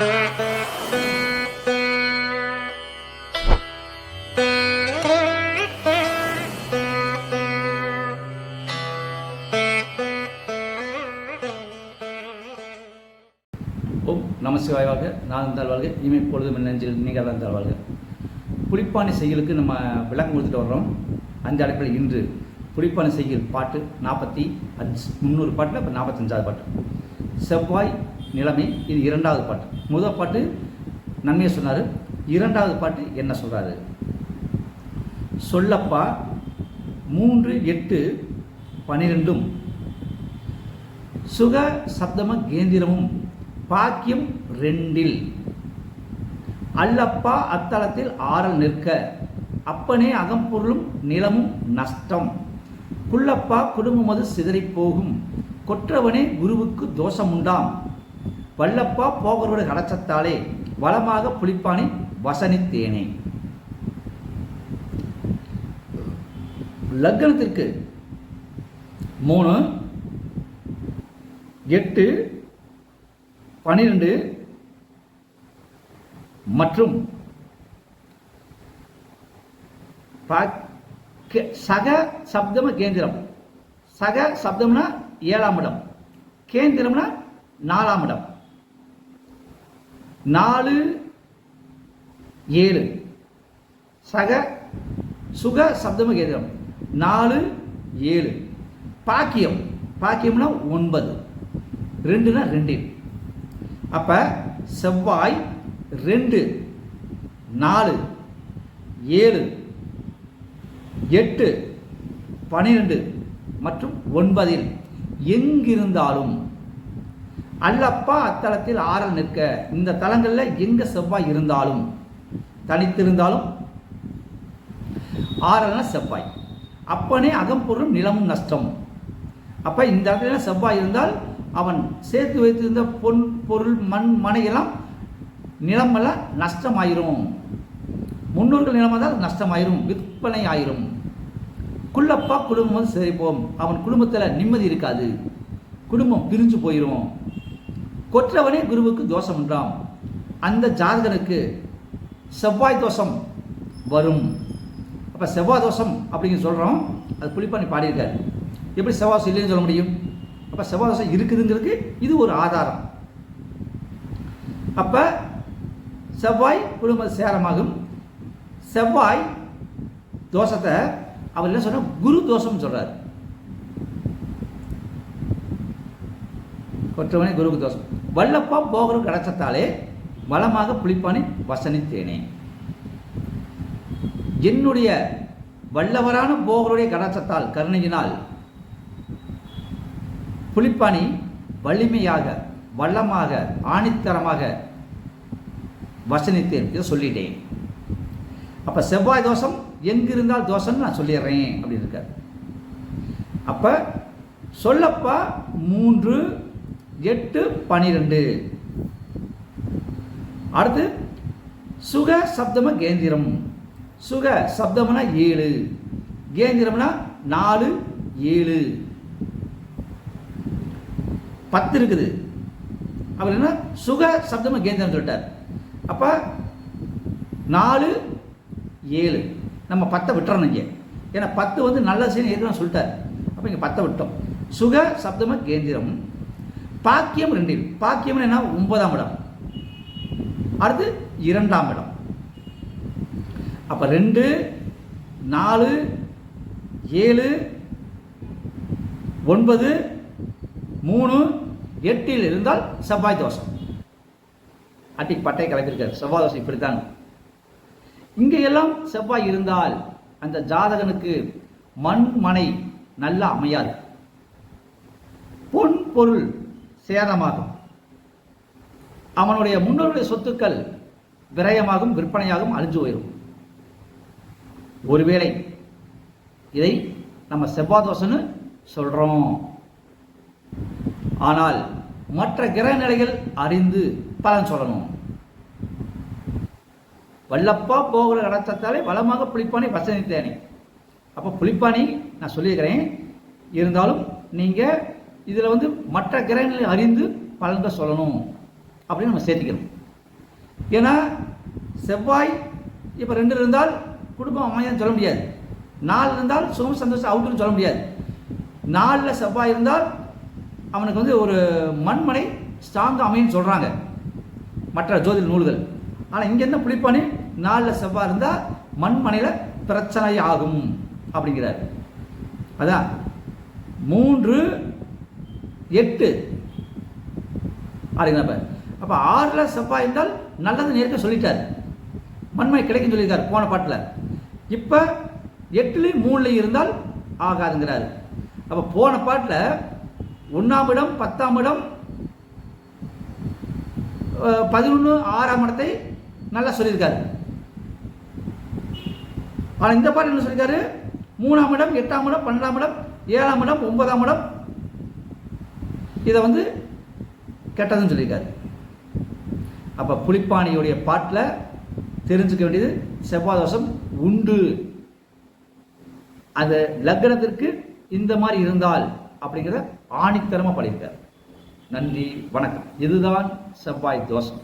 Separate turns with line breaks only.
நமசிவாய் வாழ்க நான் தாழ் வாழ்க. இனிமே பொழுதும் நெஞ்சில் நீங்கள் தான் தாழ் புளிப்பானை செய்யலுக்கு நம்ம விளக்கம் கொடுத்துட்டு வர்றோம். அந்த அடிப்படையில் இன்று புளிப்பானை செய்யல் பாட்டு நாற்பத்தி அஞ்சு முந்நூறு பாட்டில் இப்போ நாற்பத்தஞ்சாவது பாட்டு. செவ்வாய் நிலைமை இது இரண்டாவது பாட்டு. முதல் பாட்டு நன்மையை சொன்னார். இரண்டாவது பாட்டு என்ன சொல்கிறாரு சொல்லப்பா மூன்று எட்டு பனிரெண்டும். சுக சப்தம கேந்திரமும் பாக்கியம் ரெண்டில். அல்லப்பா அத்தலத்தில் ஆறல் நிற்க. அப்பனே அகம்பொருளும் நிலமும் நஷ்டம். குள்ளப்பா குடும்பமது சிதறிப் போகும் கொற்றவனே குருவுக்கு தோஷமுண்டாம். வல்லப்பா போகிறோட கடச்சத்தாலே வளமாக புளிப்பானி வசனித்தேனே. லக்னத்திற்கு மூணு எட்டு பனிரெண்டு மற்றும் சக சப்தம கேந்திரம். சக சப்தம்னா ஏழாம் இடம். கேந்திரம்னா நாலாம் இடம். நாலு ஏழு. சக சுக சப்தம கேதம் நாலு ஏழு. பாக்கியம். பாக்கியம்னா ஒன்பது. ரெண்டுனா ரெண்டு. அப்போ செவ்வாய் ரெண்டு நாலு ஏழு எட்டு பனிரெண்டு மற்றும் ஒன்பதில் எங்கிருந்தாலும் அல்லப்பா அத்தலத்தில் ஆறல் நிற்க. இந்த தலங்களில் எங்க செவ்வாய் இருந்தாலும்? தனித்திருந்தாலும்? ஆறல்னா செவ்வாய். அப்பனே அகம்பொருளும் நிலமும் நஷ்டம். அப்போ இந்த இடத்துல செவ்வாய் இருந்தால் அவன் சேர்த்து வைத்திருந்த பொன் பொருள் மண் மனையெல்லாம் நிலமெல்லாம் நஷ்டமாயிரும். முன்னோர்கள் நிலமாதால் நஷ்டமாயிரும். விற்பனை ஆயிரும் குள்ளப்பா குடும்பம் வந்து சிதைப்போம் அவன் குடும்பத்தில் நிம்மதி இருக்காது. குடும்பம் பிரிஞ்சு போயிடும் கொற்றவனே குருவுக்கு தோஷம் உண்டாம் அந்த ஜாதகனுக்கு செவ்வாய் தோஷம் வரும். அப்போ செவ்வாய் தோஷம் அப்படிங்கிற சொல்கிறோம் அது புளிப்பாணி பாடியிருக்காரு. எப்படி செவ்வாய் இல்லைன்னு சொல்ல முடியும்? அப்போ செவ்வாய் தோஷம் இருக்குதுங்கிறதுக்கு இது ஒரு ஆதாரம். அப்போ செவ்வாய் குடும்ப சேரமாகும். செவ்வாய் தோஷத்தை அவர் என்ன சொன்னா குரு தோஷம் சொல்கிறார் கொற்றவனே குருக்கு தோஷம். வல்லப்பா போகரும் கடச்சத்தாலே வளமாக புளிப்பானி வசனித்தேனே என்னுடைய வல்லவரான போகருடைய கடச்சத்தால் கருணையினால் புளிப்பானி வலிமையாக வல்லமாக ஆணித்தரமாக வசனித்தேன் இதை சொல்லிட்டேன். அப்போ செவ்வாய் தோஷம் எங்கிருந்தால் தோஷம்னு நான் சொல்லிடுறேன் அப்படின்னு இருக்கார். அப்போ சொல்லப்பா மூன்று எட்டு பனிரெண்டு. அடுத்து சுக சப்தம கேந்திரம். சுக சப்தம்னா ஏழு. கேந்திரம்னா நாலு ஏழு. பத்து இருக்குது. அவர் என்ன? சுக சப்தம கேந்திரம் சொல்லிட்டார். அப்போ நாலு ஏழு. நம்ம பத்தை விட்டுறோம் இங்கே. ஏன்னா பத்து வந்து நல்ல செய்யணும் ஏற்கனவே சொல்லிட்டார். அப்போ இங்கே பத்தை விட்டோம். சுக சப்தம கேந்திரம். பாக்கியம் ரெண்டில். பாக்கியம் என்ன? ஒன்பதாம் இடம். அடுத்து இரண்டாம் இடம். அப்போ ரெண்டு நாலு ஏழு ஒன்பது மூணு எட்டில் இருந்தால் செவ்வாய் தோஷம். அட்டி பட்டை கலக்கிருக்காரு செவ்வாய் தோஷம் இப்படித்தான். இங்கே எல்லாம் செவ்வாய் இருந்தால் அந்த ஜாதகனுக்கு மண் மனை நல்லா அமையாது. பொன் பொருள் சேதமாகும் அவனுடைய முன்னோருடைய சொத்துக்கள் விரயமாகும் விற்பனையாகும் அழிஞ்சு போயிடும் ஒருவேளை இதை நம்ம செவ்வாதோஷன்னு சொல்கிறோம் சொல்றோம். ஆனால் மற்ற கிரக நிலைகள் அறிந்து பலன் சொல்லணும். வல்லப்பா போகிற கடத்தத்தாலே வளமாக புளிப்பானை வசதித்தேனே அப்போ புளிப்பானி நான் சொல்லியிருக்கிறேன். இருந்தாலும் நீங்கள் இதில் வந்து மற்ற கிரகங்களை அறிந்து பலன்கள் சொல்லணும் அப்படின்னு நம்ம சேர்த்திக்கணும். ஏன்னா செவ்வாய் இப்போ ரெண்டு இருந்தால் குடும்பம் அமையாதுன்னு சொல்ல முடியாது. நாலு இருந்தால் சுகம் சந்தோஷம் அவுட்டுன்னு சொல்ல முடியாது. நாலில் செவ்வாய் இருந்தால் அவனுக்கு வந்து ஒரு மண்மனை ஸ்ட்ராங்காக அமையுன்னு சொல்கிறாங்க மற்ற ஜோதிட நூல்கள். ஆனால் இங்கே என்ன புலிப்பாணி நாலில் செவ்வாய் இருந்தால் மண்மனையில் பிரச்சனை ஆகும் அப்படிங்கிறார். அதான். மூன்று எட்டு. அப்படிங்கிறப்ப அப்போ? ஆறில் செவ்வாய் இருந்தால் நல்லது நேர்க்க சொல்லிட்டார். மண்மை கிடைக்கும் சொல்லியிருக்கார் போன பாட்டில். இப்போ எட்டுலேயும் மூணுலையும் இருந்தால் ஆகாதுங்கிறாரு. அப்போ போன பாட்டில் ஒன்றாம் இடம் பத்தாம் இடம் பதினொன்று ஆறாம் இடத்தை நல்லா சொல்லியிருக்காரு. ஆனால் இந்த பாட்டு என்ன சொல்லியிருக்காரு? மூணாம் இடம் எட்டாம் இடம் பன்னெண்டாம் இடம் ஏழாம் இடம் ஒன்பதாம் இடம் இதை வந்து கெட்டதுன்னு சொல்லியிருக்காரு. அப்போ புளிப்பானியுடைய பாட்டில் தெரிஞ்சுக்க வேண்டியது செவ்வாய் தோஷம் உண்டு. அந்த லக்னத்திற்கு இந்த மாதிரி இருந்தால் அப்படிங்கிறத ஆணித்தரமாக பண்ணியிருக்கார் நன்றி வணக்கம். இதுதான் செவ்வாய் தோஷம்.